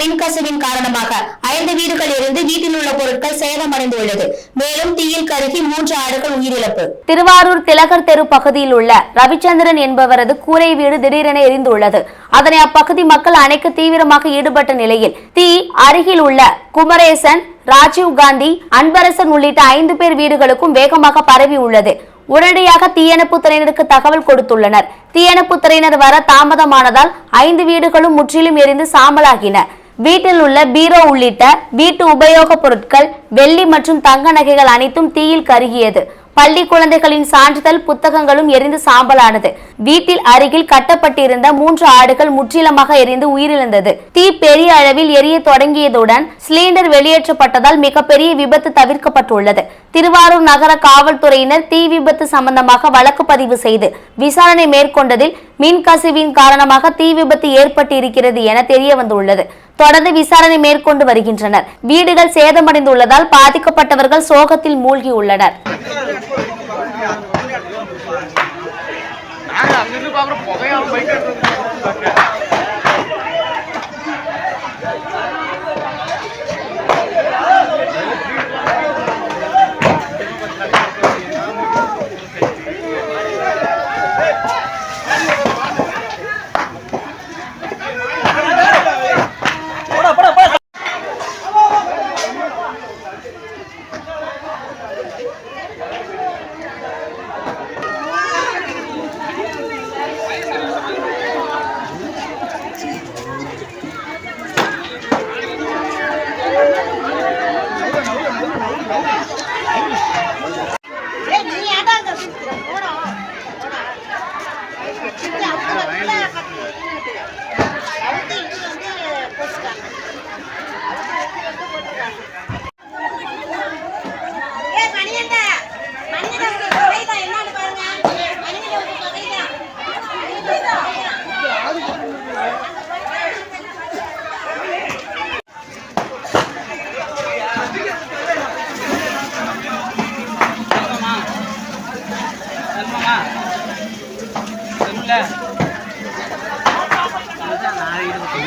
மின்கசிவின் காரணமாக ஐந்து வீடுகள் இருந்து வீட்டில் உள்ள பொருட்கள் சேதமடைந்துள்ளது. மேலும் தீயில் கருகி மூன்று ஆடுகள் உயிரிழப்பு. திருவாரூர் திலகர் தெரு பகுதியில் உள்ள ரவிச்சந்திரன் என்பவரது கூரை வீடு திடீரென எரிந்துள்ளது. அதனை அப்பகுதி மக்கள் அணைக்க தீவிரமாக ஈடுபட்ட நிலையில் தீ அருகில் உள்ள குமரேசன் ராஜீவ் காந்தி அன்பரசன் உள்ளிட்ட ஐந்து பேர் வீடுகளுக்கும் வேகமாக பரவி உள்ளது. உடனடியாக தீயணைப்பு துறையினருக்கு தகவல் கொடுத்துள்ளனர். தீயணைப்பு துறையினர் வர தாமதமானதால் ஐந்து வீடுகளும் முற்றிலும் எரிந்து சாம்பலாகின. வீட்டில் உள்ள பீரோ உள்ளிட்ட வீட்டு உபயோகப் பொருட்கள் வெள்ளி மற்றும் தங்க நகைகள் அனைத்தும் தீயில் கருகியது. பள்ளி குழந்தைகளின் சான்றிதழ் புத்தகங்களும் எரிந்து சாம்பலானது. வீட்டில் அருகில் கட்டப்பட்டிருந்த மூன்று ஆடுகள் முற்றிலுமாக எரிந்து உயிரிழந்தது. தீ பெரிய அளவில் எரிய தொடங்கியதுடன் சிலிண்டர் வெளியேற்றப்பட்டதால் மிகப்பெரிய விபத்து தவிர்க்கப்பட்டுள்ளது. திருவாரூர் நகர காவல்துறையினர் தீ விபத்து சம்பந்தமாக வழக்கு பதிவு செய்து விசாரணை மேற்கொண்டதில் மின் கசிவின் காரணமாக தீ விபத்து ஏற்பட்டிருக்கிறது என தெரிய வந்துள்ளது. தொடர்ந்து விசாரணை மேற்கொண்டு வருகின்றனர். வீடுகள் சேதமடைந்துள்ளதால் பாதிக்கப்பட்டவர்கள் சோகத்தில் மூழ்கியுள்ளனர். நாங்க அங்கிருந்து பாக்குறோம் பைக்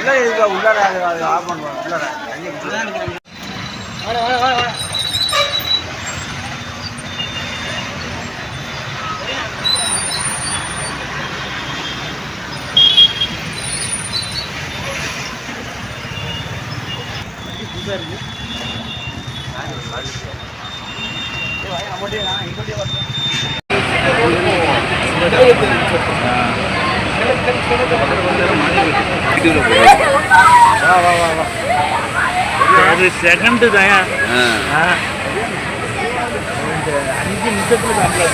உள்ள இருக்கா உள்ளார அது ஆஃப் பண்ணுவாங்க உள்ளார தண்ணி அது செகண்ட் தான் அஞ்சு நிமிஷத்துல